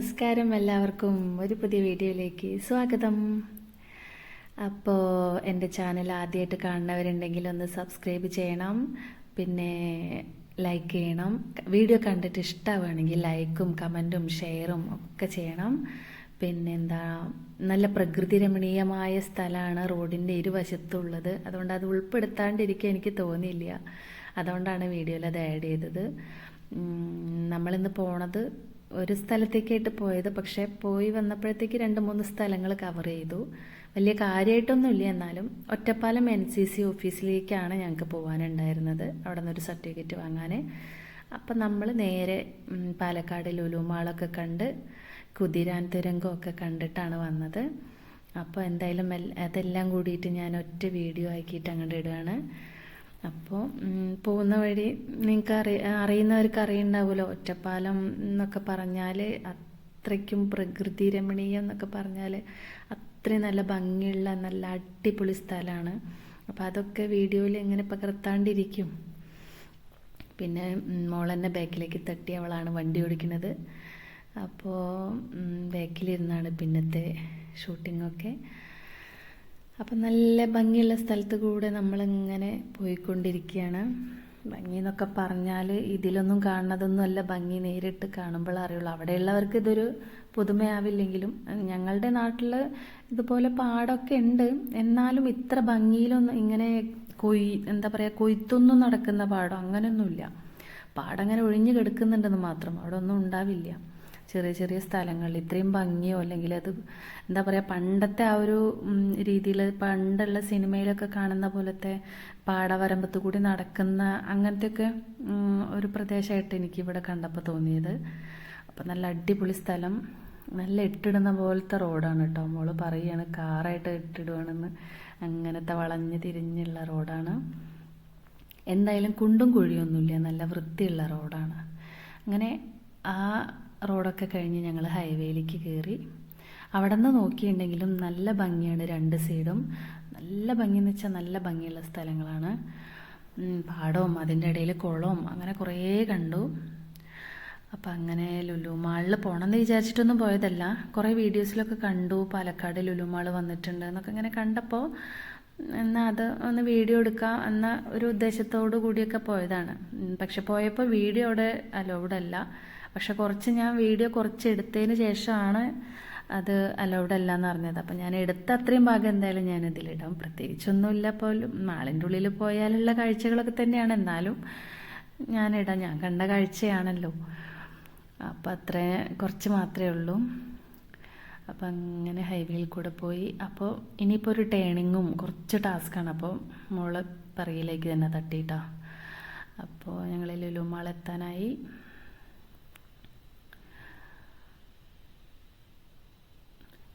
നമസ്കാരം എല്ലാവർക്കും ഒരു പുതിയ വീഡിയോയിലേക്ക് സ്വാഗതം. അപ്പോൾ എന്റെ ചാനൽ ആദ്യമായിട്ട് കാണുന്നവരുണ്ടെങ്കിൽ ഒന്ന് സബ്സ്ക്രൈബ് ചെയ്യണം പിന്നെ ലൈക്ക് ചെയ്യണം. വീഡിയോ കണ്ടിട്ട് ഇഷ്ടമാവുകയാണെങ്കിൽ ലൈക്കും കമന്റും ഷെയറും ഒക്കെ ചെയ്യണം. പിന്നെന്താ നല്ല പ്രകൃതി രമണീയമായ സ്ഥലമാണ് റോഡിന്റെ ഇരുവശത്തുള്ളത്. അതുകൊണ്ട് അത് ഉൾപ്പെടുത്താണ്ടിരിക്കാൻ എനിക്ക് തോന്നിയില്ല. അതുകൊണ്ടാണ് വീഡിയോയിൽ അത് ആഡ് ചെയ്തത്. നമ്മളിന്ന് പോണത് ഒരു സ്ഥലത്തേക്കായിട്ട് പോയത്. പക്ഷേ പോയി വന്നപ്പോഴത്തേക്ക് രണ്ട് മൂന്ന് സ്ഥലങ്ങൾ കവർ ചെയ്തു. വലിയ കാര്യമായിട്ടൊന്നുമില്ല എന്നാലും ഒറ്റപ്പാലം എൻ സി സി ഓഫീസിലേക്കാണ് ഞങ്ങൾക്ക് പോകാനുണ്ടായിരുന്നത് അവിടെ നിന്നൊരു സർട്ടിഫിക്കറ്റ് വാങ്ങാൻ. അപ്പം നമ്മൾ നേരെ പാലക്കാട് ലുലുമാളൊക്കെ കണ്ട് കുതിരാൻ തുരങ്കമൊക്കെ കണ്ടിട്ടാണ് വന്നത്. അപ്പോൾ എന്തായാലും അതെല്ലാം കൂടിയിട്ട് ഞാൻ ഒറ്റ വീഡിയോ ആക്കിയിട്ട് അങ്ങോട്ട് ഇടുകയാണ്. അപ്പോൾ പോകുന്ന വഴി നിങ്ങൾക്ക് അറി അറിയുന്നവർക്ക് അറിയുണ്ടാവുമല്ലോ ഒറ്റപ്പാലം എന്നൊക്കെ പറഞ്ഞാൽ അത്രയ്ക്കും പ്രകൃതി രമണീയം എന്നൊക്കെ പറഞ്ഞാൽ അത്രയും നല്ല ഭംഗിയുള്ള നല്ല അടിപൊളി സ്ഥലമാണ് അപ്പോൾ അതൊക്കെ വീഡിയോയിൽ എങ്ങനെ പകർത്താണ്ടിരിക്കും. പിന്നെ മോളെന്നെ ബാക്കിലേക്ക് തട്ടി അവളാണ് വണ്ടി ഓടിക്കുന്നത്. അപ്പോൾ ബാക്കിലിരുന്നാണ് പിന്നത്തെ ഷൂട്ടിങ്ങൊക്കെ. അപ്പം നല്ല ഭംഗിയുള്ള സ്ഥലത്ത് കൂടെ നമ്മളിങ്ങനെ പോയിക്കൊണ്ടിരിക്കുകയാണ്. ഭംഗി എന്നൊക്കെ പറഞ്ഞാൽ ഇതിലൊന്നും കാണുന്നതൊന്നും അല്ല. ഭംഗി നേരിട്ട് കാണുമ്പോൾ അറിയുള്ളൂ. അവിടെയുള്ളവർക്ക് ഇതൊരു പുതുമയാവില്ലെങ്കിലും ഞങ്ങളുടെ നാട്ടിൽ ഇതുപോലെ പാടമൊക്കെ ഉണ്ട്. എന്നാലും ഇത്ര ഭംഗിയിലൊന്നും ഇങ്ങനെ കൊയ് എന്താ പറയുക കൊയ്ത്തൊന്നും നടക്കുന്ന പാടം അങ്ങനെയൊന്നുമില്ല പാടം അങ്ങനെ ഒഴിഞ്ഞു കിടക്കുന്നുണ്ടെന്ന് മാത്രം. അവിടെ ഒന്നും ഉണ്ടാവില്ല. ചെറിയ ചെറിയ സ്ഥലങ്ങളിൽ ഇത്രയും ഭംഗിയോ അല്ലെങ്കിൽ അത് എന്താ പറയുക പണ്ടത്തെ ആ ഒരു രീതിയിൽ പണ്ടുള്ള സിനിമയിലൊക്കെ കാണുന്ന പോലത്തെ പാടവരമ്പത്ത് കൂടി നടക്കുന്ന അങ്ങനത്തെയൊക്കെ ഒരു പ്രദേശമായിട്ട് എനിക്ക് ഇവിടെ കണ്ടപ്പോൾ തോന്നിയത്. അപ്പം നല്ല അടിപൊളി സ്ഥലം. നല്ല ഇട്ടിടുന്ന പോലത്തെ റോഡാണ് കേട്ടോ. മോൾ പറയുകയാണ് കാറായിട്ട് ഇട്ടിടുവാണെന്ന്. അങ്ങനത്തെ വളഞ്ഞു തിരിഞ്ഞുള്ള റോഡാണ്. എന്തായാലും കുണ്ടും കുഴിയൊന്നുമില്ല. നല്ല വൃത്തിയുള്ള റോഡാണ്. അങ്ങനെ ആ റോഡൊക്കെ കഴിഞ്ഞ് ഞങ്ങൾ ഹൈവേയിലേക്ക് കയറി അവിടെ നിന്ന് നോക്കിയിട്ടുണ്ടെങ്കിലും നല്ല ഭംഗിയാണ് രണ്ട് സൈഡും. നല്ല ഭംഗി എന്ന് വെച്ചാൽ നല്ല ഭംഗിയുള്ള സ്ഥലങ്ങളാണ്. പാടവും അതിന്റെ ഇടയിൽ കുളവും അങ്ങനെ കുറേ കണ്ടു. അപ്പം അങ്ങനെ ലുലു മാളിൽ പോകണമെന്ന് വിചാരിച്ചിട്ടൊന്നും പോയതല്ല. കുറേ വീഡിയോസിലൊക്കെ കണ്ടു. പാലക്കാട് ലുലുമാൾ വന്നിട്ടുണ്ട് എന്നൊക്കെ ഇങ്ങനെ കണ്ടപ്പോൾ എന്നാൽ അത് ഒന്ന് വീഡിയോ എടുക്കാം എന്ന ഒരു ഉദ്ദേശത്തോടു കൂടിയൊക്കെ പോയതാണ്. പക്ഷെ പോയപ്പോൾ വീഡിയോ അവിടെ അലൗഡ് അല്ല. പക്ഷെ കുറച്ച് ഞാൻ വീഡിയോ കുറച്ച് എടുത്തതിന് ശേഷമാണ് അത് അലൗഡ് അല്ല എന്ന് അറിഞ്ഞത് അപ്പം ഞാൻ എടുത്ത അത്രയും ഭാഗം എന്തായാലും ഞാൻ ഇതിലിടാം. പ്രത്യേകിച്ചൊന്നുമില്ല പോലും. നാളിന്റെ ഉള്ളിൽ പോയാലുള്ള കാഴ്ചകളൊക്കെ തന്നെയാണ്. എന്നാലും ഞാനിടാം ഞാൻ കണ്ട കാഴ്ചയാണല്ലോ. അപ്പം അത്ര കുറച്ച് മാത്രമേ ഉള്ളൂ. അപ്പം അങ്ങനെ ഹൈവേയിൽ കൂടെ പോയി. അപ്പോൾ ഇനിയിപ്പോൾ ഒരു ടേണിങ്ങും കുറച്ച് ടാസ്ക്കാണ് അപ്പോൾ മോൾ പറയിലേക്ക് തന്നെ തട്ടിയിട്ടാ. അപ്പോൾ ഞങ്ങൾ ലുലുമാൾ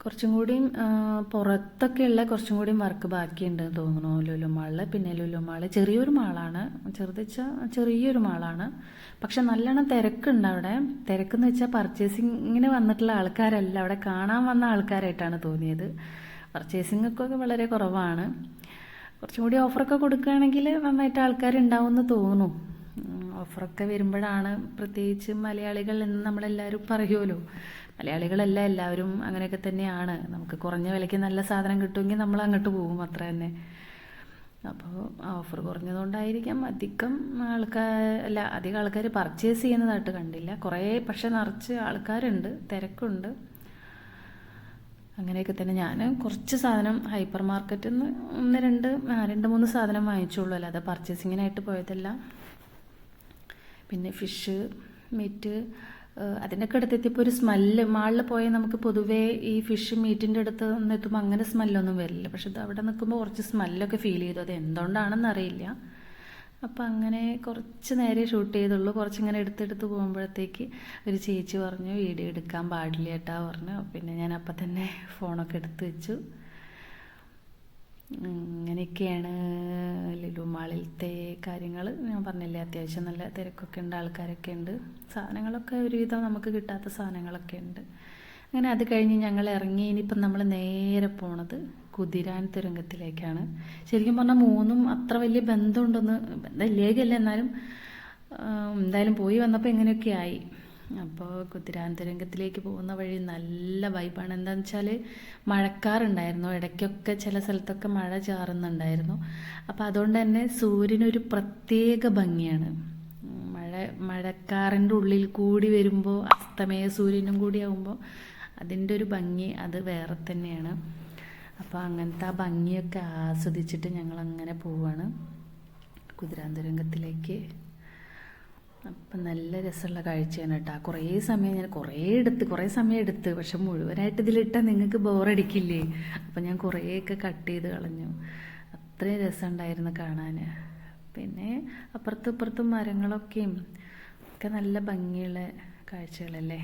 കുറച്ചും കൂടിയും പുറത്തൊക്കെ പുറത്തൊക്കെയുള്ള കുറച്ചും കൂടിയും വർക്ക് ബാക്കിയുണ്ട് എന്ന് തോന്നുന്നു. ലുലു മാളിൽ പിന്നെ ലുലു മാൾ ചെറിയൊരു മാളാണ്. ചെറുത് വെച്ചാൽ ചെറിയൊരു മാളാണ്. പക്ഷെ നല്ലോണം തിരക്കുണ്ട് അവിടെ. തിരക്കെന്ന് വെച്ചാൽ പർച്ചേസിങ്ങിന് വന്നിട്ടുള്ള ആൾക്കാരല്ല. അവിടെ കാണാൻ വന്ന ആൾക്കാരായിട്ടാണ് തോന്നിയത്. പർച്ചേസിംഗ് ഒക്കെ വളരെ കുറവാണ്. കുറച്ചും കൂടി ഓഫറൊക്കെ കൊടുക്കുകയാണെങ്കിൽ നന്നായിട്ട് ആൾക്കാരുണ്ടാവും എന്ന് തോന്നുന്നു ഓഫറൊക്കെ വരുമ്പോഴാണ് പ്രത്യേകിച്ച് മലയാളികൾ എന്ന് നമ്മളെല്ലാവരും പറയുമല്ലോ മലയാളികളല്ല എല്ലാവരും അങ്ങനെയൊക്കെ തന്നെയാണ്. നമുക്ക് കുറഞ്ഞ വിലയ്ക്ക് നല്ല സാധനം കിട്ടുമെങ്കിൽ നമ്മൾ അങ്ങോട്ട് പോകും അത്ര തന്നെ. അപ്പോൾ ഓഫർ കുറഞ്ഞതുകൊണ്ടായിരിക്കാം. അധികം ആൾക്കാർ അല്ല അധികം ആൾക്കാർ പർച്ചേസ് ചെയ്യുന്നതായിട്ട് കണ്ടില്ല. കുറേ പക്ഷെ നിറച്ച് ആൾക്കാരുണ്ട് തിരക്കുണ്ട്. അങ്ങനെയൊക്കെ തന്നെ. ഞാൻ കുറച്ച് സാധനം ഹൈപ്പർ മാർക്കറ്റിൽ നിന്ന് ഒന്ന് രണ്ട് രണ്ട് മൂന്ന് സാധനം വാങ്ങിച്ചുള്ളൂ. അല്ലാതെ പർച്ചേസിങ്ങിനായിട്ട് പോയതല്ല. പിന്നെ ഫിഷ് മീറ്റ് അതിന്റെ ഒക്കെ അടുത്തെത്തിയപ്പോൾ ഒരു സ്മെല്ല് മാളിൽ പോയാൽ നമുക്ക് പൊതുവേ ഈ ഫിഷ് മീറ്റിന്റെ അടുത്ത് നിന്ന് എത്തുമ്പോൾ അങ്ങനെ സ്മെല്ലൊന്നും വരില്ല. പക്ഷെ ഇത് അവിടെ നിൽക്കുമ്പോൾ കുറച്ച് സ്മെല്ലൊക്കെ ഫീൽ ചെയ്തു. അത് എന്തുകൊണ്ടാണെന്ന് അറിയില്ല. അപ്പം അങ്ങനെ കുറച്ച് നേരെ ഷൂട്ട് ചെയ്തുള്ളൂ. കുറച്ചിങ്ങനെ എടുത്തെടുത്ത് പോകുമ്പോഴത്തേക്ക് ഒരു ചേച്ചി പറഞ്ഞു വീഡിയോ എടുക്കാൻ പാടില്ല കേട്ടാ പറഞ്ഞു. പിന്നെ ഞാൻ അപ്പം തന്നെ ഫോണൊക്കെ എടുത്ത് വെച്ചു. ഇങ്ങനെയൊക്കെയാണ് ലുലു മാളിലത്തെ കാര്യങ്ങൾ ഞാൻ പറഞ്ഞില്ലേ അത്യാവശ്യം നല്ല തിരക്കൊക്കെ ഉണ്ട് ആൾക്കാരൊക്കെ ഉണ്ട്. സാധനങ്ങളൊക്കെ ഒരുവിധം നമുക്ക് കിട്ടാത്ത സാധനങ്ങളൊക്കെ ഉണ്ട്. അങ്ങനെ അത് കഴിഞ്ഞ് ഞങ്ങൾ ഇറങ്ങി ഇനിയിപ്പം നമ്മൾ നേരെ പോണത് കുതിരാൻ തുരങ്കത്തിലേക്കാണ്. ശരിക്കും പറഞ്ഞാൽ മൂന്നും അത്ര വലിയ ബന്ധമുണ്ടെന്ന് ബന്ധമില്ലേക്കല്ല എന്നാലും എന്തായാലും പോയി വന്നപ്പോൾ ഇങ്ങനെയൊക്കെ ആയി. അപ്പോൾ കുതിരാന്തരംഗത്തിലേക്ക് പോകുന്ന വഴി നല്ല വൈബാണ് എന്താണെന്ന് വെച്ചാൽ മഴക്കാറുണ്ടായിരുന്നു. ഇടയ്ക്കൊക്കെ ചില സ്ഥലത്തൊക്കെ മഴ ചാറുന്നുണ്ടായിരുന്നു. അപ്പോൾ അതുകൊണ്ട് തന്നെ സൂര്യനൊരു പ്രത്യേക ഭംഗിയാണ്. മഴ മഴക്കാറിന്റെ ഉള്ളിൽ കൂടി വരുമ്പോൾ അസ്തമയ സൂര്യനും കൂടി ആകുമ്പോൾ അതിന്റെ ഒരു ഭംഗി അത് വേറെ തന്നെയാണ്. അപ്പോൾ അങ്ങനത്തെ ആ ഭംഗിയൊക്കെ ആസ്വദിച്ചിട്ട് ഞങ്ങൾ അങ്ങനെ പോവാണ്. കുതിരാന്തരംഗത്തിലേക്ക് അപ്പം നല്ല രസമുള്ള കാഴ്ചയാണ് കേട്ടോ. കുറേ സമയം ഞാൻ കുറേ എടുത്ത് കുറേ സമയം എടുത്ത്. പക്ഷെ മുഴുവനായിട്ട് ഇതിലിട്ടാൽ നിങ്ങൾക്ക് ബോറടിക്കില്ലേ? അപ്പം ഞാൻ കുറേയൊക്കെ കട്ട് ചെയ്ത് കളഞ്ഞു. അത്രയും രസമുണ്ടായിരുന്നു കാണാൻ. പിന്നെ അപ്പുറത്തും ഇപ്പുറത്തും മരങ്ങളൊക്കെയും ഒക്കെ നല്ല ഭംഗിയുള്ള കാഴ്ചകളല്ലേ?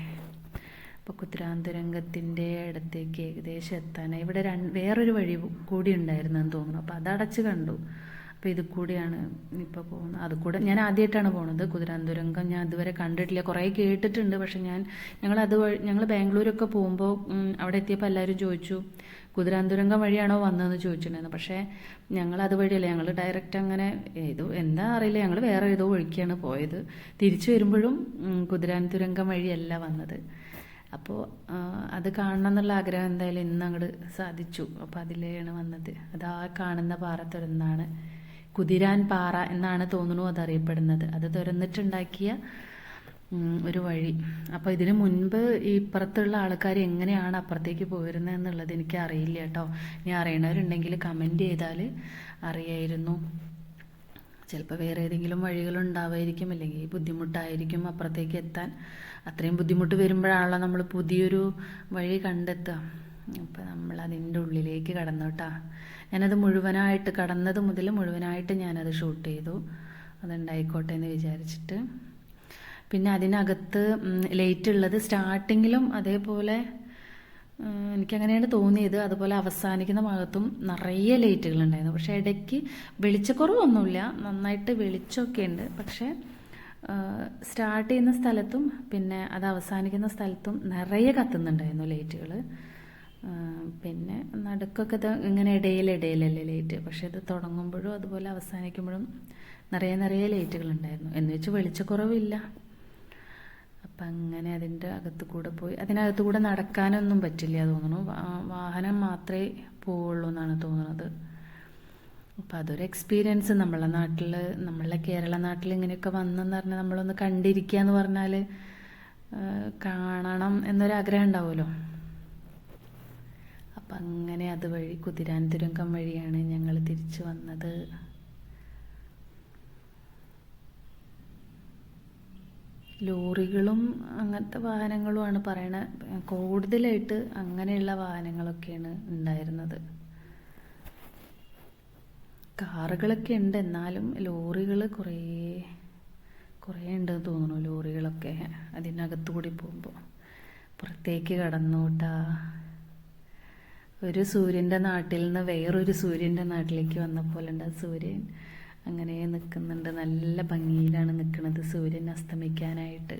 അപ്പോൾ കുത്തിരാന്തുരംഗത്തിന്റെ അടുത്തേക്ക് ഏകദേശം എത്താനായി ഇവിടെ രണ്ട് വേറൊരു വഴി കൂടി ഉണ്ടായിരുന്നെന്ന് തോന്നുന്നു. അപ്പോൾ അതടച്ച് കണ്ടു. അപ്പോൾ ഇത് കൂടിയാണ് ഇപ്പോൾ പോകുന്നത്. അത് കൂടെ ഞാൻ ആദ്യമായിട്ടാണ് പോണത്. കുതിരാന്തുരംഗം ഞാൻ അതുവരെ കണ്ടിട്ടില്ല. കുറേ കേട്ടിട്ടുണ്ട്. പക്ഷെ ഞാൻ ഞങ്ങൾ അത് ഞങ്ങൾ ബാംഗ്ലൂരൊക്കെ പോകുമ്പോൾ അവിടെ എത്തിയപ്പോൾ എല്ലാവരും ചോദിച്ചു കുതിരാന്തുരംഗം വഴിയാണോ വന്നതെന്ന് ചോദിച്ചിട്ടുണ്ടായിരുന്നു. പക്ഷേ ഞങ്ങൾ അതുവഴിയല്ല ഞങ്ങൾ ഡയറക്റ്റ് അങ്ങനെ ഏതോ എന്താ അറിയില്ല. ഞങ്ങൾ വേറെ ഏതോ ഒഴുക്കിയാണ് പോയത്. തിരിച്ചു വരുമ്പോഴും കുതിരാന്തുരംഗം വഴിയല്ല വന്നത്. അപ്പോൾ അത് കാണണം എന്നുള്ള ആഗ്രഹം എന്തായാലും ഇന്ന് അങ്ങോട്ട് സാധിച്ചു. അപ്പോൾ അതിലെയാണ് വന്നത്. അത് ആ കാണുന്ന പാറ തുറന്നാണ് കുതിരാൻ പാറ എന്നാണ് തോന്നുന്നു അതറിയപ്പെടുന്നത്. അത് തുരന്നിട്ടുണ്ടാക്കിയ ഒരു വഴി. അപ്പോൾ ഇതിന് മുൻപ് ഇപ്പുറത്തുള്ള ആൾക്കാർ എങ്ങനെയാണ് അപ്പുറത്തേക്ക് പോയിരുന്നത് എന്നുള്ളത് എനിക്ക് അറിയില്ല കേട്ടോ. ഞാൻ അറിയണവരുണ്ടെങ്കിൽ കമന്റ് ചെയ്താൽ അറിയായിരുന്നു. ചിലപ്പോൾ വേറെ ഏതെങ്കിലും വഴികളുണ്ടാവായിരിക്കും അല്ലെങ്കിൽ ബുദ്ധിമുട്ടായിരിക്കും അപ്പുറത്തേക്ക് എത്താൻ. അത്രയും ബുദ്ധിമുട്ട് വരുമ്പോഴാണല്ലോ നമ്മൾ പുതിയൊരു വഴി കണ്ടെത്തുക. അപ്പോൾ നമ്മൾ അതിന്റെ ഉള്ളിലേക്ക് കടന്നു കേട്ടോ. ഞാനത് മുഴുവനായിട്ട് കടന്നത് മുതൽ മുഴുവനായിട്ട് ഞാനത് ഷൂട്ട് ചെയ്തു. അതുണ്ടായിക്കോട്ടെ എന്ന് വിചാരിച്ചിട്ട്. പിന്നെ അതിനകത്ത് ലേറ്റ് ഉള്ളത് സ്റ്റാർട്ടിങ്ങിലും അതേപോലെ എനിക്കങ്ങനെയാണ് തോന്നിയത്. അതുപോലെ അവസാനിക്കുന്ന ഭാഗത്തും നിറയെ ലൈറ്റുകൾ ഉണ്ടായിരുന്നു. പക്ഷേ ഇടയ്ക്ക് വെളിച്ചക്കുറവൊന്നുമില്ല. നന്നായിട്ട് വെളിച്ചമൊക്കെ ഉണ്ട്. പക്ഷേ സ്റ്റാർട്ട് ചെയ്യുന്ന സ്ഥലത്തും പിന്നെ അത് അവസാനിക്കുന്ന സ്ഥലത്തും നിറയെ കത്തുന്നുണ്ടായിരുന്നു ലൈറ്റുകൾ പിന്നെ നടുക്കൊക്കെ ഇത് ഇങ്ങനെ ഇടയിലിടയിലല്ലേ ലൈറ്റ് പക്ഷെ ഇത് തുടങ്ങുമ്പോഴും അതുപോലെ അവസാനിക്കുമ്പോഴും നിറയെ നിറയെ ലൈറ്റുകൾ ഉണ്ടായിരുന്നു. എന്ന് വെച്ച് വെളിച്ചക്കുറവില്ല. അപ്പം അങ്ങനെ അതിന്റെ അകത്ത് കൂടെ പോയി. അതിനകത്ത് കൂടെ നടക്കാനൊന്നും പറ്റില്ല തോന്നുന്നു. വാഹനം മാത്രമേ പോവുള്ളൂ എന്നാണ് തോന്നുന്നത്. അപ്പം അതൊരു എക്സ്പീരിയൻസ് നമ്മളെ നാട്ടിൽ നമ്മളെ കേരള നാട്ടിൽ ഇങ്ങനെയൊക്കെ വന്നെന്ന് പറഞ്ഞാൽ നമ്മളൊന്ന് കണ്ടിരിക്കുക എന്ന് പറഞ്ഞാൽ കാണണം എന്നൊരാഗ്രഹം ഉണ്ടാവുമല്ലോ. അപ്പം അങ്ങനെ അതുവഴി കുതിരാൻ തുരങ്കം വഴിയാണ് ഞങ്ങൾ തിരിച്ചു വന്നത്. ലോറികളും അങ്ങനത്തെ വാഹനങ്ങളുമാണ് പറയണ കൂടുതലായിട്ട് അങ്ങനെയുള്ള വാഹനങ്ങളൊക്കെയാണ് ഉണ്ടായിരുന്നത്. കാറുകളൊക്കെ ഉണ്ട് എന്നാലും ലോറികൾ കുറേ കുറേ ഉണ്ടെന്ന് തോന്നുന്നു ലോറികളൊക്കെ അതിനകത്തുകൂടി പോകുമ്പോൾ പുറത്തേക്ക് കടന്നോട്ടാ ഒരു സൂര്യന്റെ നാട്ടിൽ നിന്ന് വേറൊരു സൂര്യന്റെ നാട്ടിലേക്ക് വന്ന പോലെ ഉണ്ട് സൂര്യൻ അങ്ങനെ നിൽക്കുന്നുണ്ട് നല്ല ഭംഗിയിലാണ് നിൽക്കുന്നത് സൂര്യൻ അസ്തമിക്കാനായിട്ട്.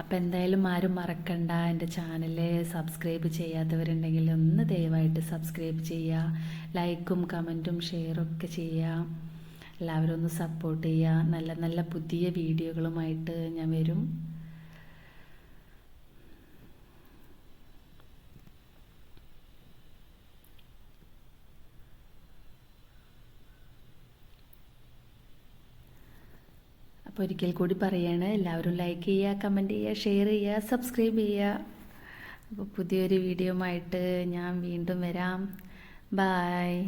അപ്പം എന്തായാലും ആരും മറക്കണ്ട. എന്റെ ചാനൽ സബ്സ്ക്രൈബ് ചെയ്യാത്തവരുണ്ടെങ്കിൽ ഒന്ന് ദയവായിട്ട് സബ്സ്ക്രൈബ് ചെയ്യുക ലൈക്കും കമന്റും ഷെയറും ഒക്കെ ചെയ്യുക എല്ലാവരും ഒന്ന് സപ്പോർട്ട് ചെയ്യുക നല്ല നല്ല പുതിയ വീഡിയോകളുമായിട്ട് ഞാൻ വരും. അപ്പോൾ ഒരിക്കൽ കൂടി പറയാണ്. എല്ലാവരും ലൈക്ക് ചെയ്യുക കമന്റ് ചെയ്യുക ഷെയർ ചെയ്യുക സബ്സ്ക്രൈബ് ചെയ്യുക. അപ്പോൾ പുതിയൊരു വീഡിയോ ആയിട്ട് ഞാൻ വീണ്ടും വരാം. ബായ്